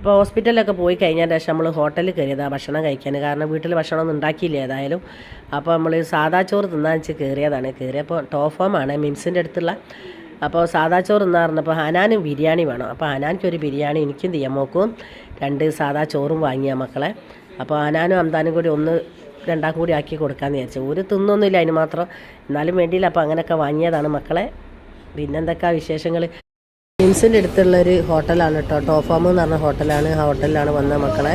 ഇപ്പോൾ ഹോസ്പിറ്റലിലൊക്കെ പോയി കഴിഞ്ഞാൽ ശേഷം നമ്മൾ ഹോട്ടലിൽ കയറിയതാണ് ഭക്ഷണം കഴിക്കാൻ. കാരണം വീട്ടിൽ ഭക്ഷണമൊന്നും ഉണ്ടാക്കിയില്ല ഏതായാലും. അപ്പോൾ നമ്മൾ സാദാ ചോറ് തിന്നാൻ വെച്ച് കയറിയതാണ്. കയറിയപ്പോൾ ടോഫോമാണ് മിംസിന്റെ അടുത്തുള്ള. അപ്പോൾ സാദാ ചോറ് എന്ന് പറഞ്ഞപ്പോൾ ഹനാനും ബിരിയാണി വേണം. അപ്പോൾ ഹനാനിക്ക് ഒരു ബിരിയാണി എനിക്കും തിയമ്മോക്കും രണ്ട് സാദാ ചോറും വാങ്ങിയ മക്കളെ. അപ്പോൾ ഹനാനും അംതാനും കൂടി ഒന്ന് രണ്ടാം കൂടി ആക്കി കൊടുക്കാമെന്ന് വിചാരിച്ചു. ഒരു തിന്നൊന്നുമില്ല അതിന് മാത്രം. എന്നാലും വേണ്ടിയില്ല അപ്പോൾ അങ്ങനെയൊക്കെ വാങ്ങിയതാണ് മക്കളെ. പിന്നെന്തൊക്കെയാണ് വിശേഷങ്ങൾ മിംസിന്റെ അടുത്തുള്ള ഒരു ഹോട്ടലാണ് കേട്ടോ. ടോഫോം എന്ന് പറഞ്ഞ ഹോട്ടലാണ്. ആ ഹോട്ടലിലാണ് വന്ന മക്കളെ.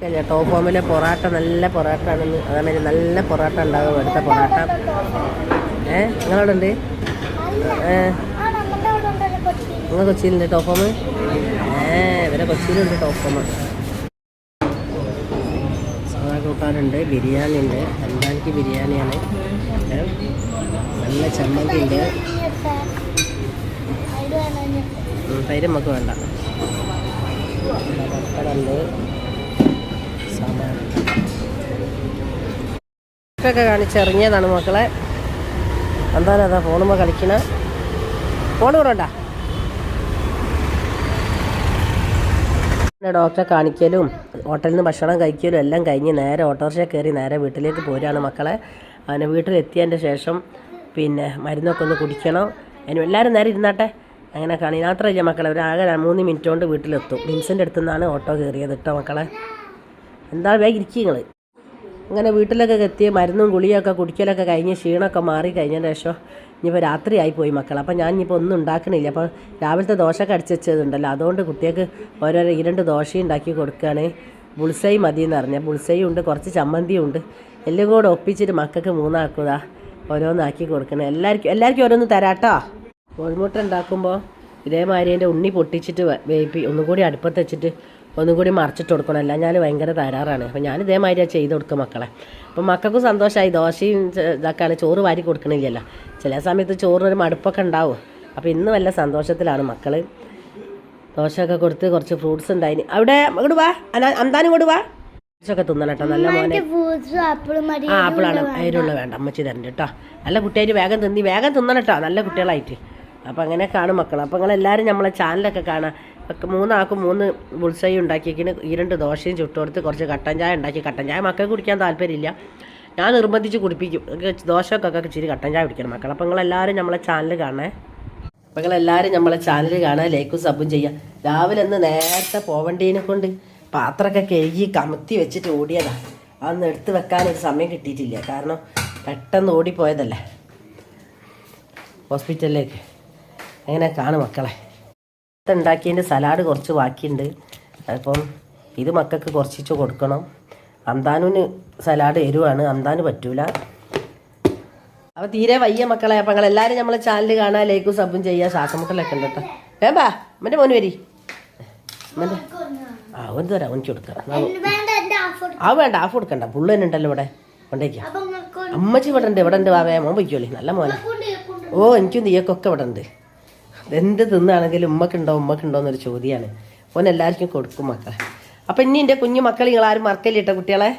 കഴിഞ്ഞ ടോഫോമിലെ പൊറാട്ട നല്ല പൊറാട്ട ആണെന്ന് അതേമാതിരി നല്ല പൊറാട്ട ഉണ്ടാകും അടുത്ത പൊറാട്ട. ഏ നിങ്ങളവിടെ ഉണ്ട് ഏ നിങ്ങൾ കൊച്ചിയിലുണ്ട് ടോഫോം ഏ ഇവരെ കൊച്ചിയിലുണ്ട് ടോഫോം സാധാ കൂട്ടാനുണ്ട് ബിരിയാണി ഉണ്ട് അൻപാനിക്ക് ബിരിയാണിയാണ് നല്ല ചമ്മന്തി ഉണ്ട് തൈര് നമുക്ക് വേണ്ട. ഒക്കെ കാണിച്ചെറിഞ്ഞതാണ് മക്കളെ. എന്താണ് അതാ ഫോണുമ്പോൾ കളിക്കണ. ഫോൺ പിന്നെ ഡോക്ടറെ കാണിക്കലും ഹോട്ടലിൽ നിന്ന് ഭക്ഷണം കഴിക്കലും എല്ലാം കഴിഞ്ഞ് നേരെ ഓട്ടോറിക്ഷ കയറി നേരെ വീട്ടിലേക്ക് പോരുകയാണ് മക്കളെ. അങ്ങനെ വീട്ടിലെത്തിയതിന്റെ ശേഷം പിന്നെ മരുന്നൊക്കെ ഒന്ന് കുടിക്കണം. അതിന് എല്ലാവരും നേരെ ഇരുന്നാട്ടെ. അങ്ങനെ കാണി യാത്രയില്ല മക്കളെ ഒരു ആകെ മൂന്ന് മിനിറ്റ് കൊണ്ട് വീട്ടിലെത്തും. വിൻസെന്റെ അടുത്തു നിന്നാണ് ഓട്ടോ കയറിയത് കേട്ടോ മക്കളെ. എന്താ വേഗം ഇരിക്കുക അങ്ങനെ വീട്ടിലൊക്കെ എത്തി മരുന്നും ഗുളിയൊക്കെ കുടിക്കലൊക്കെ കഴിഞ്ഞ് ക്ഷീണമൊക്കെ മാറി കഴിഞ്ഞതിന് ശേഷം ഇനിയിപ്പോൾ രാത്രിയായി പോയി മക്കൾ അപ്പോൾ ഞാൻ ഇനിയിപ്പോൾ ഒന്നും ഉണ്ടാക്കണില്ല. അപ്പോൾ രാവിലത്തെ ദോശയൊക്കെ അടിച്ച് വെച്ചതുണ്ടല്ലോ. അതുകൊണ്ട് കുട്ടികൾക്ക് ഓരോരോ ഇരണ്ട് ദോശയും ഉണ്ടാക്കി കൊടുക്കുകയാണ് ബുൾസൈ മതി എന്ന് പറഞ്ഞാൽ ബുൾസൈയും ഉണ്ട് കുറച്ച് ചമ്മന്തിയും ഉണ്ട്. എല്ലാം കൂടെ ഒപ്പിച്ചിട്ട് മക്കൾക്ക് മൂന്നാക്കുക ഓരോന്നാക്കി കൊടുക്കണം. എല്ലാവർക്കും എല്ലാവർക്കും ഓരോന്ന് തരാട്ടോ കോഴിമുട്ട ഉണ്ടാക്കുമ്പോൾ ഇതേമാതിരി എന്റെ ഉണ്ണി പൊട്ടിച്ചിട്ട് വേപ്പി ഒന്നും കൂടി അടുപ്പത്ത് വെച്ചിട്ട് ഒന്നും കൂടി മറിച്ചിട്ട് കൊടുക്കണം. അല്ല ഞാൻ ഭയങ്കര തരാറാണ് അപ്പോൾ ഞാൻ ഇതേമാതിരിയാണ് ചെയ്ത് കൊടുക്കും മക്കളെ. അപ്പം മക്കൾക്കും സന്തോഷമായി ദോശയും ഇതൊക്കെയാണ് ചോറ് വാരി കൊടുക്കണില്ലല്ലോ. ചില സമയത്ത് ചോറിനൊരു മടുപ്പൊക്കെ ഉണ്ടാവും. അപ്പോൾ ഇന്ന് വല്ല സന്തോഷത്തിലാണ് മക്കൾ ദോശയൊക്കെ കൊടുത്ത് കുറച്ച് ഫ്രൂട്ട്സ് ഉണ്ടായിന്. അവിടെ ഇങ്ങോട്ട് വാ. അന- അന്താനും ഇങ്ങോട്ട് വാ. ഫ്രൂട്ട്സൊക്കെ തിന്നണം കേട്ടോ. നല്ല മോനെ. ആ ആപ്പിളാണ്. അതിലുള്ള വേണ്ട. അമ്മച്ചി തരണ്ട കേട്ടോ. നല്ല കുട്ടിയായിട്ട് വേഗം തിന്നി വേഗം തിന്നണം കേട്ടോ. നല്ല കുട്ടികളായിട്ട്. അപ്പം അങ്ങനെ കാണും മക്കൾ അപ്പം നിങ്ങളെല്ലാവരും നമ്മളെ ചാനലൊക്കെ കാണാം. ഒക്കെ മൂന്നാക്കും മൂന്ന് ബുൾസൈ ഉണ്ടാക്കിയേക്കിന് ഈ രണ്ട് ദോശയും ചുട്ടുകൊടുത്ത് കുറച്ച് കട്ടൻ ചായ ഉണ്ടാക്കി. കട്ടൻ ചായ മക്കൾക്ക് കുടിക്കാൻ താല്പര്യമില്ല. ഞാൻ നിർബന്ധിച്ച് കുടിപ്പിക്കും. ദോശക്കൊക്കെ ഇച്ചിരി കട്ടൻ ചായ കുടിക്കണം മക്കൾ അപ്പം നിങ്ങളെല്ലാവരും നമ്മളെ ചാനൽ കാണേ അപ്പം നിങ്ങളെല്ലാവരും നമ്മളെ ചാനൽ കാണാൻ ലൈക്കും സബും ചെയ്യാം. രാവിലെ ഒന്ന് നേരത്തെ പോവണ്ടീനെ കൊണ്ട് പാത്രമൊക്കെ കഴുകി കമത്തി വെച്ചിട്ട് ഓടിയതാണ് അന്ന് എടുത്ത് വെക്കാനൊരു സമയം കിട്ടിയിട്ടില്ല. കാരണം പെട്ടെന്ന് ഓടിപ്പോയതല്ലേ? ഹോസ്പിറ്റലിലേക്ക് അങ്ങനെ കാണും മക്കളെ? ഉണ്ടാക്കിയതിന്റെ സലാഡ് കുറച്ച് ബാക്കിയുണ്ട്. അപ്പം ഇത് മക്കൾക്ക് കുറച്ചിച്ച് കൊടുക്കണം. അന്താനുവിന് സലാഡ് എരിവാണ് അന്താന് പറ്റൂല. അപ്പോൾ തീരെ വയ്യ മക്കളെ. അപ്പം നിങ്ങൾ എല്ലാവരും നമ്മളെ ചാനൽ കാണാൻ ലൈക്കും സബും ചെയ്യുക. ശ്വാസമുട്ടലൊക്കെ ഉണ്ട് കേട്ടോ. വേമ്പാ അമ്മന്റെ മോന് വരി. അമ്മന്റെ ആ ഒന്ന് തരാം. എനിക്ക് കൊടുക്കാം. ആ വേണ്ട. ആഫ് കൊടുക്കണ്ട. പുള്ളു തന്നെ ഉണ്ടല്ലോ ഇവിടെ. കൊണ്ടേക്കാം. അമ്മച്ചി ഇവിടെ ഉണ്ട്. ഇവിടെ ഉണ്ട് വാവേ. മോൻ പൊയ്ക്കോളി. നല്ല മോനെ. ഓ എനിക്കും നീയൊക്കെ ഇവിടെ ഉണ്ട്. എന്ത് തിന്നാണെങ്കിലും ഉമ്മക്കുണ്ടോ ഉമ്മക്കുണ്ടോ എന്നൊരു ചോദ്യമാണ് ഓൻ എല്ലാവർക്കും കൊടുക്കും മക്കളെ. അപ്പം ഇനി എന്റെ കുഞ്ഞു മക്കൾ നിങ്ങൾ ആരും മറക്കല്ലിട്ടോ കുട്ടികളെ?